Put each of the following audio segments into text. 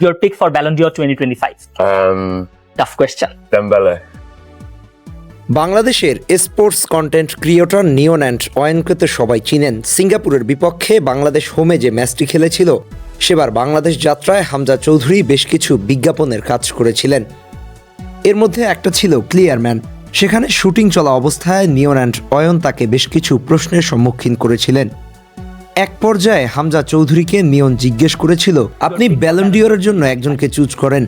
Your pick for Ballon d'Or 2025. Um, Tough question. Dembele. বাংলাদেশের sports content creator Niyon and অয়নকে তো সবাই চিনেন সিঙ্গাপুরের বিপক্ষে বাংলাদেশ হোমে যে ম্যাচটি খেলেছিল সেবার বাংলাদেশ যাত্রায় হামজা চৌধুরী বেশ কিছু বিজ্ঞাপনের কাজ করেছিলেন এর মধ্যে একটা ছিল ক্লিয়ারম্যান সেখানে শুটিং চলা অবস্থায় নিয়ন অ্যান্ড অয়ন তাকে বেশ কিছু প্রশ্নের সম্মুখীন করেছিলেন এক পর্যায়ে হামজা চৌধুরীকে নিয়ন জিজ্ঞেস করেছিল, আপনি ব্যালন্ডিয়রের জন্য একজনকে চুজ করেন।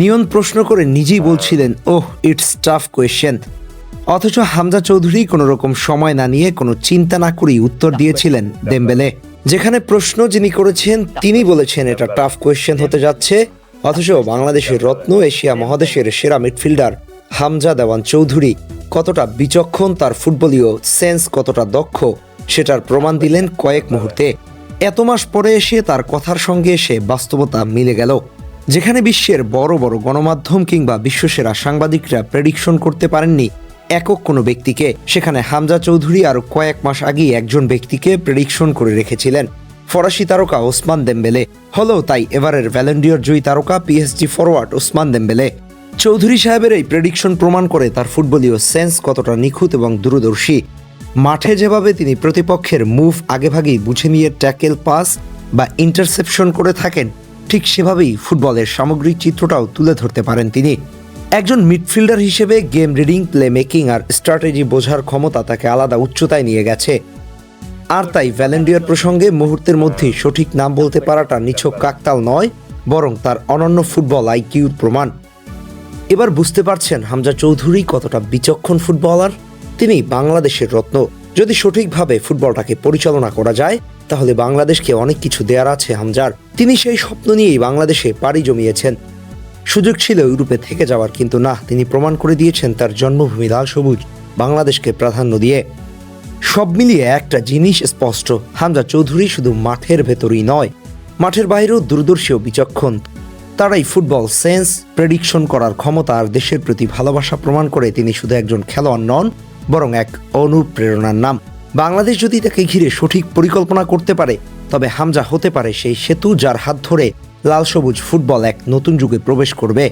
নিয়ন প্রশ্ন করে নিজেই বলছিলেন, ওহ ইটস টাফ কোয়েশ্চেন অথচ হামজা চৌধুরী কোনো রকম সময় না নিয়ে কোনো চিন্তা না করেই উত্তর দিয়েছিলেন দেম্বেলে, যেখানে প্রশ্ন যিনি করেছেন তিনি বলেছেন এটা টাফ কোয়েশ্চেন হতে যাচ্ছে। অথচ বাংলাদেশের রত্ন, এশিয়া মহাদেশের সেরা মিডফিল্ডার হামজা দেওয়ান চৌধুরী কতটা বিচক্ষণ, তার ফুটবলীয় সেন্স কতটা দক্ষ সেটার প্রমাণ দিলেন কয়েক মুহূর্তে। এত মাস পরে এসে তার কথার সঙ্গে এসে বাস্তবতা মিলে গেল, যেখানে বিশ্বের বড় বড় গণমাধ্যম কিংবা বিশ্বসেরা সাংবাদিকরা প্রেডিকশন করতে পারেননি একক কোনো ব্যক্তিকে। সেখানে হামজা চৌধুরী আরও কয়েক মাস আগেই একজন ব্যক্তিকে প্রেডিকশন করে রেখেছিলেন। ফরাসি তারকা ওসমান দেম্বেলে, হলেও তাই এবারের ভ্যালেন্ডিয়র জয়ী তারকা PSG forward Ousmane Dembele. Chowdhury সাহেবের এই প্রেডিকশন প্রমাণ করে তার ফুটবলীয় সেন্স কতটা নিখুঁত এবং দূরদর্শী। মাঠে যেভাবে তিনি প্রতিপক্ষের মুভ আগেভাগেই বুঝে নিয়ে ট্যাকেল পাস বা ইন্টারসেপশন করে থাকেন, ঠিক সেভাবেই ফুটবলের সামগ্রিক চিত্রটাও তুলে ধরতে পারেন তিনি। একজন মিডফিল্ডার হিসেবে গেম রিডিং প্লে মেকিং আর স্ট্র্যাটেজি বোঝার ক্ষমতা তাকে আলাদা উচ্চতায় নিয়ে গেছে। আর তাই ভ্যালেন্ডিয়ার প্রসঙ্গে মুহূর্তের মধ্যেই সঠিক নাম বলতে পারাটা নিছক কাকতাল নয়, বরং তার অনন্য ফুটবল আইকিউর প্রমাণ। এবার বুঝতে পারছেন হামজা চৌধুরী কতটা বিচক্ষণ ফুটবলার তিনি বাংলাদেশের রত্ন। যদি সঠিকভাবে ফুটবলটাকে পরিচালনা করা যায়, তাহলে বাংলাদেশকে অনেক কিছু দেয়ার আছে হামজার। তিনি সেই স্বপ্ন নিয়েই বাংলাদেশে পাড়ি জমিয়েছেন। সুযোগ ছিল ইউরোপে থেকে যাওয়ার, কিন্তু না, তিনি প্রমাণ করে দিয়েছেন তার জন্মভূমি লাল সবুজ, বাংলাদেশকে প্রাধান্য দিয়ে। সব মিলিয়ে একটা জিনিস স্পষ্ট, হামজা চৌধুরী শুধু মাঠের ভেতরই নয়, মাঠের বাইরেও দূরদর্শী ও বিচক্ষণ। তারাই ফুটবল সেন্স, প্রেডিকশন করার ক্ষমতা আর দেশের প্রতি ভালোবাসা প্রমাণ করে তিনি শুধু একজন খেলোয়াড় নন বরং এক অনুপ্রেরণার নাম। বাংলাদেশ যদি তাকে ঘিরে সঠিক পরিকল্পনা করতে পারে, তবে হামজা হতে পারে সেই সেতু যার হাত ধরে লাল সবুজ ফুটবল এক নতুন যুগে প্রবেশ করবে।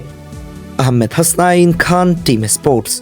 Ahmed Hasnain Khan, team sports.